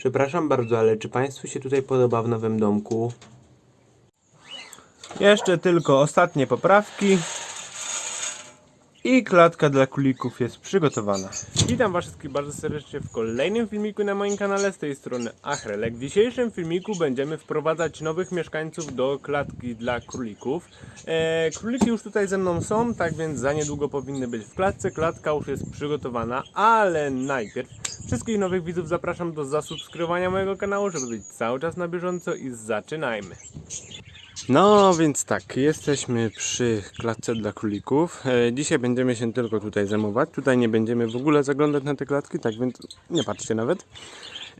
Przepraszam bardzo, ale czy Państwu się tutaj podoba w nowym domku? Jeszcze tylko ostatnie poprawki. I klatka dla królików jest przygotowana. Witam Was wszystkich bardzo serdecznie w kolejnym filmiku na moim kanale z tej strony Achrelek. W dzisiejszym filmiku będziemy wprowadzać nowych mieszkańców do klatki dla królików. E, króliki już tutaj ze mną są, tak więc za niedługo powinny być w klatce. Klatka już jest przygotowana, ale najpierw wszystkich nowych widzów zapraszam do zasubskrybowania mojego kanału, żeby być cały czas na bieżąco i zaczynajmy. No więc tak, jesteśmy przy klatce dla królików. E, dzisiaj będziemy się tylko tutaj zajmować. Tutaj nie będziemy w ogóle zaglądać na te klatki, tak więc nie patrzcie nawet.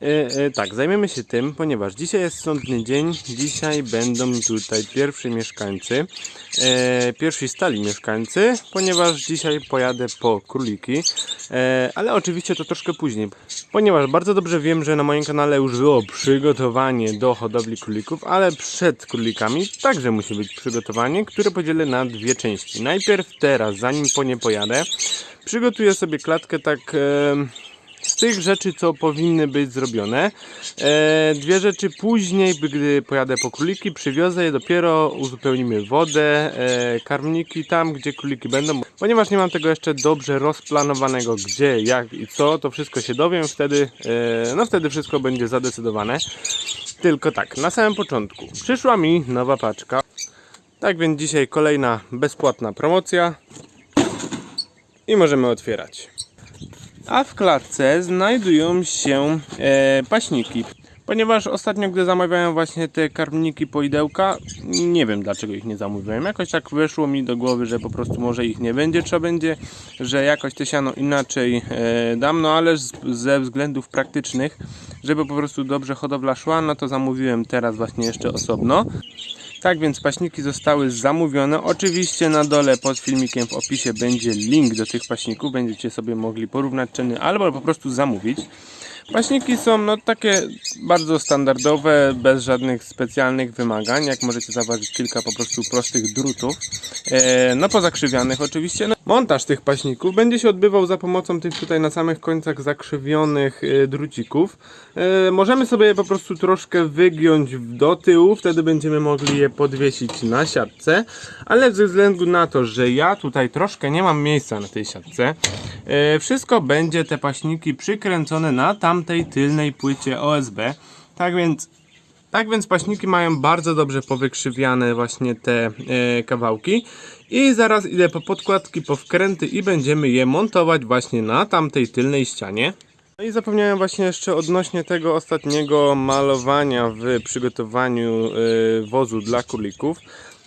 E, e, tak, zajmiemy się tym, ponieważ dzisiaj jest sądny dzień. Dzisiaj będą tutaj pierwsi mieszkańcy. E, pierwsi stali mieszkańcy, ponieważ dzisiaj pojadę po króliki. Ale oczywiście to troszkę później, ponieważ bardzo dobrze wiem, że na moim kanale już było przygotowanie do hodowli królików, ale przed królikami także musi być przygotowanie, które podzielę na dwie części. Najpierw teraz, zanim po nie pojadę, przygotuję sobie klatkę tak e, tych rzeczy, co powinny być zrobione. E, dwie rzeczy później, gdy pojadę po króliki, przywiozę je, dopiero uzupełnimy wodę, e, karmniki tam, gdzie króliki będą. Ponieważ nie mam tego jeszcze dobrze rozplanowanego, gdzie, jak i co, to wszystko się dowiem, wtedy, e, no wtedy wszystko będzie zadecydowane. Tylko tak, na samym początku przyszła mi nowa paczka. Tak więc dzisiaj kolejna bezpłatna promocja i możemy otwierać. A w klatce znajdują się e, paśniki. Ponieważ ostatnio, gdy zamawiałem właśnie te karmniki poidełka, nie wiem dlaczego ich nie zamówiłem. Jakoś tak weszło mi do głowy, że po prostu może ich nie będzie, trzeba będzie, że jakoś te siano inaczej e, dam, no ale z, ze względów praktycznych, żeby po prostu dobrze hodowla szła, no to zamówiłem teraz właśnie jeszcze osobno. Tak więc paśniki zostały zamówione. Oczywiście na dole pod filmikiem w opisie będzie link do tych paśników. Będziecie sobie mogli porównać ceny albo po prostu zamówić. Paśniki są no takie bardzo standardowe, bez żadnych specjalnych wymagań. Jak możecie zauważyć, kilka po prostu prostych drutów. E, no pozakrzywianych oczywiście. No, montaż tych paśników będzie się odbywał za pomocą tych tutaj na samych końcach zakrzywionych e, drucików. E, możemy sobie je po prostu troszkę wygiąć do tyłu, wtedy będziemy mogli je podwiesić na siatce. Ale ze względu na to, że ja tutaj troszkę nie mam miejsca na tej siatce, e, wszystko będzie te paśniki przykręcone na tamtej tylnej płycie OSB. Tak więc tak więc paśniki mają bardzo dobrze powykrzywiane właśnie te e, kawałki i zaraz idę po podkładki, po wkręty i będziemy je montować właśnie na tamtej tylnej ścianie. No i zapomniałem właśnie jeszcze odnośnie tego ostatniego malowania w przygotowaniu e, wozu dla królików.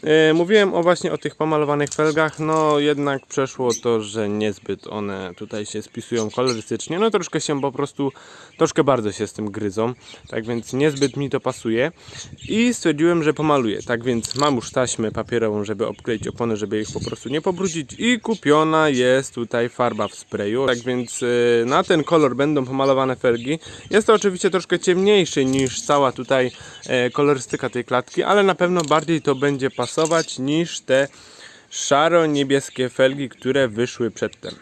E, Mówiłem o właśnie o tych pomalowanych felgach, no jednak przeszło to, że niezbyt one tutaj się spisują kolorystycznie, no troszkę się po prostu, troszkę bardzo się z tym gryzą, tak więc niezbyt mi to pasuje. I stwierdziłem, że pomaluję, tak więc mam już taśmę papierową, żeby obkleić opony, żeby ich po prostu nie pobrudzić. I kupiona jest tutaj farba w sprayu, tak więc e, na ten kolor będą pomalowane felgi, jest to oczywiście troszkę ciemniejszy niż cała tutaj e, kolorystyka tej klatki, ale na pewno bardziej to będzie pasować niż te szaro-niebieskie felgi, które wyszły przedtem.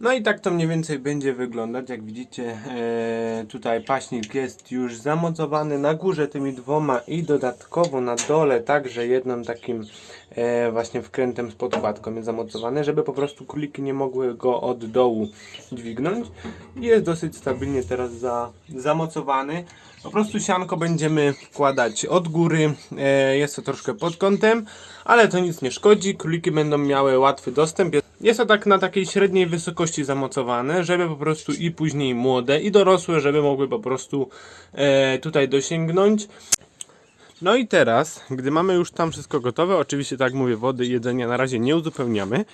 No i tak to mniej więcej będzie wyglądać. Jak widzicie, e, tutaj paśnik jest już zamocowany na górze tymi dwoma i dodatkowo na dole także jednym takim e, właśnie wkrętem z podkładką jest zamocowany, żeby po prostu króliki nie mogły go od dołu dźwignąć. Jest dosyć stabilnie teraz za, zamocowany. Po prostu sianko będziemy wkładać od góry. E, jest to troszkę pod kątem, ale to nic nie szkodzi. Króliki będą miały łatwy dostęp. Jest to tak na takiej średniej wysokości zamocowane, żeby po prostu i później młode i dorosłe, żeby mogły po prostu e, tutaj dosięgnąć. No i teraz, gdy mamy już tam wszystko gotowe, oczywiście tak jak mówię, wody i jedzenia na razie nie uzupełniamy,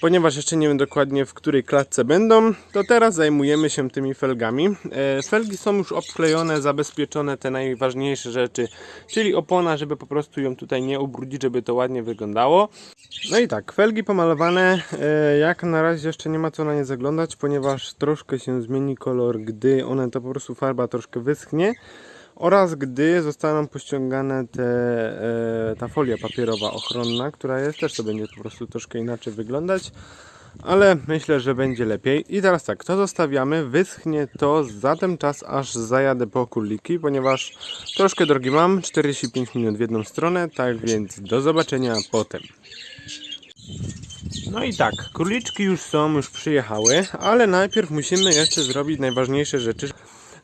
ponieważ jeszcze nie wiem dokładnie w której klatce będą, to teraz zajmujemy się tymi felgami. E, felgi są już obklejone, zabezpieczone te najważniejsze rzeczy, czyli opona, żeby po prostu ją tutaj nie ubrudzić, żeby to ładnie wyglądało. No i tak, felgi pomalowane, e, jak na razie jeszcze nie ma co na nie zaglądać, ponieważ troszkę się zmieni kolor, gdy one to po prostu farba troszkę wyschnie oraz gdy zostaną pościągane te, e, ta folia papierowa ochronna, która jest, też to będzie po prostu troszkę inaczej wyglądać. ale myślę, że będzie lepiej. I teraz tak, to zostawiamy, wyschnie to za ten czas, aż zajadę po króliki, ponieważ troszkę drogi mam, 45 minut w jedną stronę, tak więc do zobaczenia potem. No i tak, króliczki już są, już przyjechały, ale najpierw musimy jeszcze zrobić najważniejsze rzeczy,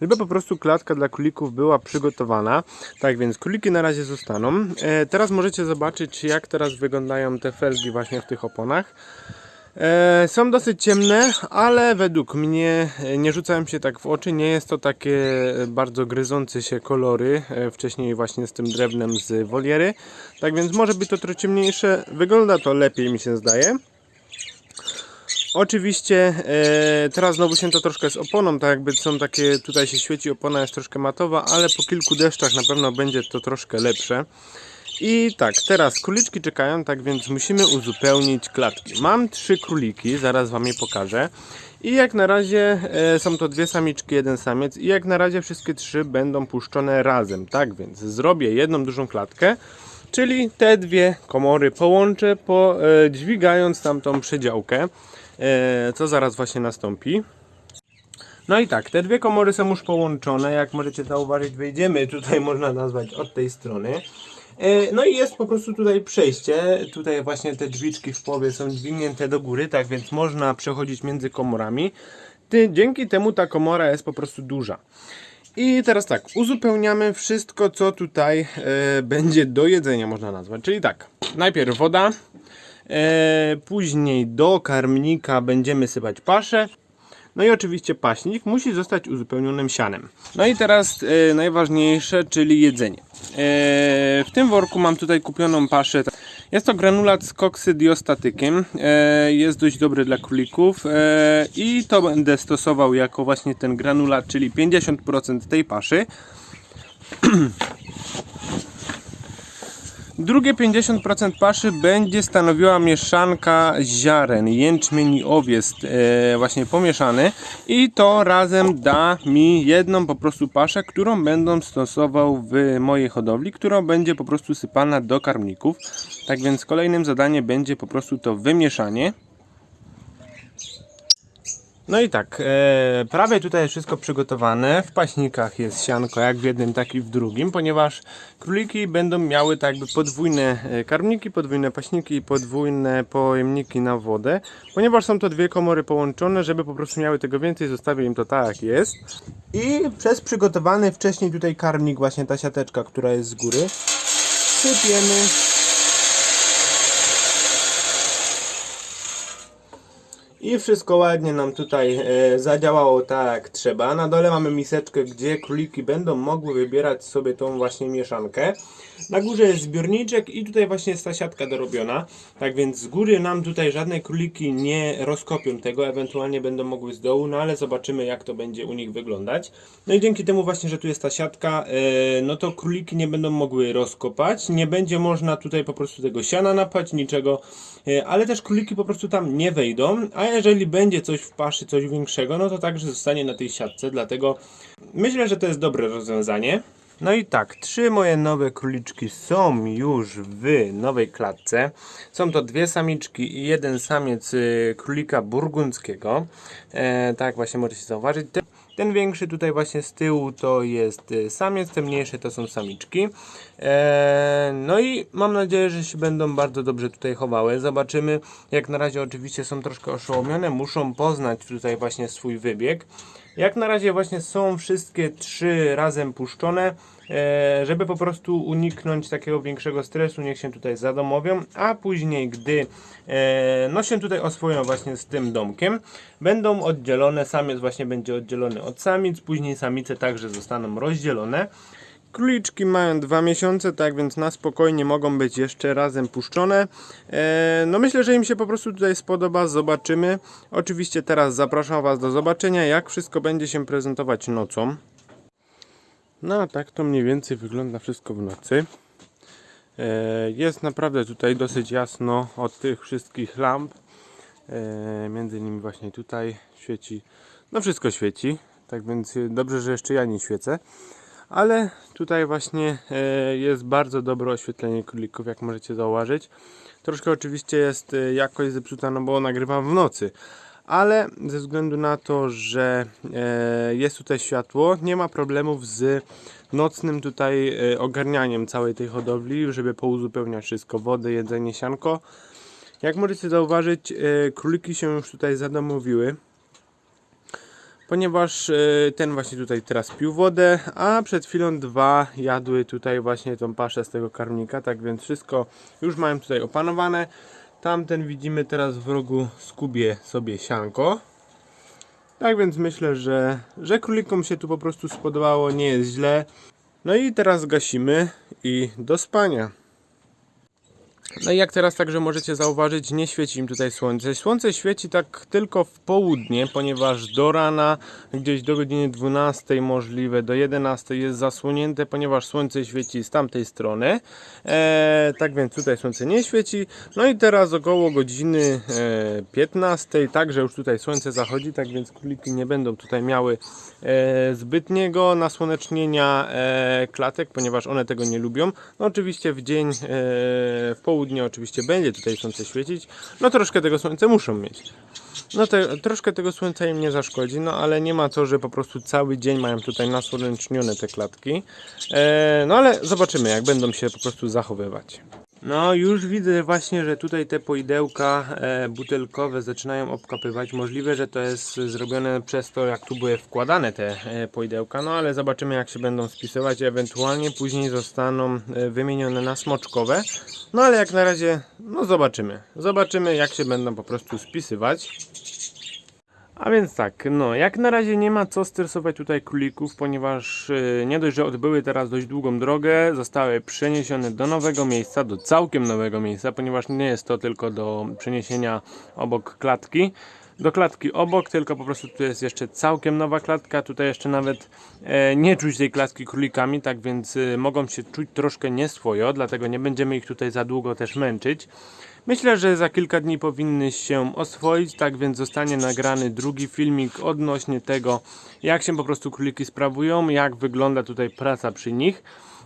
żeby po prostu klatka dla królików była przygotowana. Tak więc króliki na razie zostaną. E, teraz możecie zobaczyć, jak teraz wyglądają te felgi właśnie w tych oponach. E, są dosyć ciemne, ale według mnie e, nie rzucają się tak w oczy. Nie jest to takie bardzo gryzące się kolory. Wcześniej właśnie z tym drewnem z woliery. Tak więc może być to trochę ciemniejsze. Wygląda to lepiej mi się zdaje. Oczywiście e, teraz znowu się to troszkę z oponą, tak jakby są takie, tutaj się świeci opona jest troszkę matowa, ale po kilku deszczach na pewno będzie to troszkę lepsze. I tak, teraz króliczki czekają, tak więc musimy uzupełnić klatki. Mam trzy króliki, zaraz wam je pokażę. I jak na razie e, są to dwie samiczki, jeden samiec i jak na razie wszystkie trzy będą puszczone razem. Tak więc zrobię jedną dużą klatkę, czyli te dwie komory połączę, po, e, dźwigając tamtą przedziałkę, co zaraz właśnie nastąpi. No i tak, te dwie komory są już połączone, jak możecie zauważyć, wejdziemy tutaj można nazwać od tej strony. E, No i jest po prostu tutaj przejście, tutaj właśnie te drzwiczki w połowie są dźwignięte do góry, tak więc można przechodzić między komorami. Dzięki temu ta komora jest po prostu duża. I teraz tak, uzupełniamy wszystko, co tutaj e, będzie do jedzenia, można nazwać. Czyli tak, najpierw woda, e, później do karmnika będziemy sypać paszę, no i oczywiście paśnik musi zostać uzupełnionym sianem. No i teraz e, najważniejsze, czyli jedzenie. E, w tym worku mam tutaj kupioną paszę. Jest to granulat z koksydiostatykiem. E, jest dość dobry dla królików e, i to będę stosował jako właśnie ten granulat, czyli 50% tej paszy. Drugie 50% paszy będzie stanowiła mieszanka ziaren, jęczmień i owies e, właśnie pomieszany i to razem da mi jedną po prostu paszę, którą będę stosował w mojej hodowli, która będzie po prostu sypana do karmników. Tak więc kolejnym zadaniem będzie po prostu to wymieszanie. No i tak, e, prawie tutaj jest wszystko przygotowane. W paśnikach jest sianko jak w jednym, tak i w drugim, ponieważ króliki będą miały tak jakby podwójne e, karmniki, podwójne paśniki i podwójne pojemniki na wodę. Ponieważ są to dwie komory połączone, żeby po prostu miały tego więcej, zostawię im to tak jak jest. I przez przygotowany wcześniej tutaj karmnik, właśnie ta siateczka, która jest z góry, sypiemy I wszystko ładnie nam tutaj e, zadziałało tak jak trzeba. Na dole mamy miseczkę, gdzie króliki będą mogły wybierać sobie tą właśnie mieszankę. Na górze jest zbiorniczek i tutaj właśnie jest ta siatka dorobiona. Tak więc z góry nam tutaj żadne króliki nie rozkopią tego, ewentualnie będą mogły z dołu, no ale zobaczymy jak to będzie u nich wyglądać. No i dzięki temu właśnie, że tu jest ta siatka, e, no to króliki nie będą mogły rozkopać. Nie będzie można tutaj po prostu tego siana napać, niczego, e, ale też króliki po prostu tam nie wejdą. A jeżeli będzie coś w paszy, coś większego, no to także zostanie na tej siatce, dlatego myślę, że to jest dobre rozwiązanie. No i tak, trzy moje nowe króliczki są już w nowej klatce. Są to dwie samiczki i jeden samiec y, królika burgundzkiego. E, tak właśnie możecie zauważyć. Ten, ten większy tutaj właśnie z tyłu to jest y, samiec, te mniejsze to są samiczki. E, no i mam nadzieję, że się będą bardzo dobrze tutaj chowały. Zobaczymy. Jak na razie oczywiście są troszkę oszołomione, muszą poznać tutaj właśnie swój wybieg. Jak na razie właśnie są wszystkie trzy razem puszczone, e, żeby po prostu uniknąć takiego większego stresu, niech się tutaj zadomowią, a później gdy e, no się tutaj oswoją właśnie z tym domkiem, będą oddzielone, samiec właśnie będzie oddzielony od samic, później samice także zostaną rozdzielone. Króliczki mają dwa miesiące, tak więc na spokojnie mogą być jeszcze razem puszczone. E, no myślę, że im się po prostu tutaj spodoba, zobaczymy. Oczywiście teraz zapraszam Was do zobaczenia, jak wszystko będzie się prezentować nocą. No a tak to mniej więcej wygląda wszystko w nocy. E, jest naprawdę tutaj dosyć jasno od tych wszystkich lamp. E, między innymi właśnie tutaj świeci, no wszystko świeci. Tak więc dobrze, że jeszcze ja nie świecę. Ale tutaj właśnie e, jest bardzo dobre oświetlenie królików, jak możecie zauważyć. Troszkę oczywiście jest e, jakość zepsuta, no bo nagrywam w nocy. Ale ze względu na to, że e, jest tutaj światło, nie ma problemów z nocnym tutaj ogarnianiem całej tej hodowli, żeby pouzupełniać wszystko, wodę, jedzenie, sianko. Jak możecie zauważyć, króliki się już tutaj zadomowiły ponieważ e, ten właśnie tutaj teraz pił wodę, a przed chwilą dwa jadły tutaj właśnie tą paszę z tego karmnika, tak więc wszystko już mają tutaj opanowane. Tamten widzimy teraz w rogu skubie sobie sianko. Tak więc myślę, że, że królikom się tu po prostu spodobało, nie jest źle. No i teraz gasimy i do spania. No i jak teraz także możecie zauważyć, nie świeci im tutaj słońce. Słońce świeci tak tylko w południe, ponieważ do rana, gdzieś do godziny 12 możliwe, do 11 jest zasłonięte, ponieważ słońce świeci z tamtej strony. E, tak więc tutaj słońce nie świeci. No i teraz około godziny e, 15 także już tutaj słońce zachodzi, tak więc króliki nie będą tutaj miały e, zbytniego nasłonecznienia e, klatek, ponieważ one tego nie lubią. No oczywiście w dzień, e, w południe oczywiście będzie tutaj słońce świecić. No troszkę tego słońca muszą mieć. No te, troszkę tego słońca im nie zaszkodzi, no ale nie ma co, że po prostu cały dzień mają tutaj nasłonecznione te klatki. E, no ale zobaczymy, jak będą się po prostu zachowywać. No już widzę właśnie, że tutaj te poidełka e, butelkowe zaczynają obkapywać. Możliwe, że to jest zrobione przez to, jak tu były wkładane te e, poidełka, no ale zobaczymy jak się będą spisywać. Ewentualnie później zostaną e, wymienione na smoczkowe. No ale jak na razie, no zobaczymy. Zobaczymy jak się będą po prostu spisywać. A więc tak, no jak na razie nie ma co stresować tutaj królików, ponieważ yy, nie dość, że odbyły teraz dość długą drogę, zostały przeniesione do nowego miejsca, do całkiem nowego miejsca, ponieważ nie jest to tylko do przeniesienia obok klatki. Do klatki obok, tylko po prostu tu jest jeszcze całkiem nowa klatka. Tutaj jeszcze nawet e, nie czuć tej klatki królikami, tak więc e, mogą się czuć troszkę nieswojo, dlatego nie będziemy ich tutaj za długo też męczyć. Myślę, że za kilka dni powinny się oswoić, tak więc zostanie nagrany drugi filmik odnośnie tego, jak się po prostu króliki sprawują, jak wygląda tutaj praca przy nich.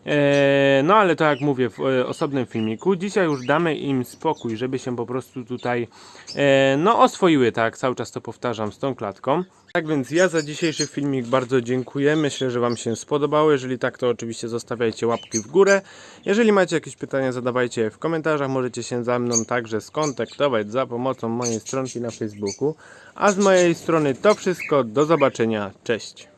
Eee, no ale to jak mówię w e, osobnym filmiku, dzisiaj już damy im spokój, żeby się po prostu tutaj e, no oswoiły, tak, cały czas to powtarzam z tą klatką. Tak więc ja za dzisiejszy filmik bardzo dziękuję, myślę, że Wam się spodobało, jeżeli tak to oczywiście zostawiajcie łapki w górę. Jeżeli macie jakieś pytania zadawajcie je w komentarzach, możecie się ze mną także skontaktować za pomocą mojej stronki na Facebooku. A z mojej strony to wszystko, do zobaczenia, cześć!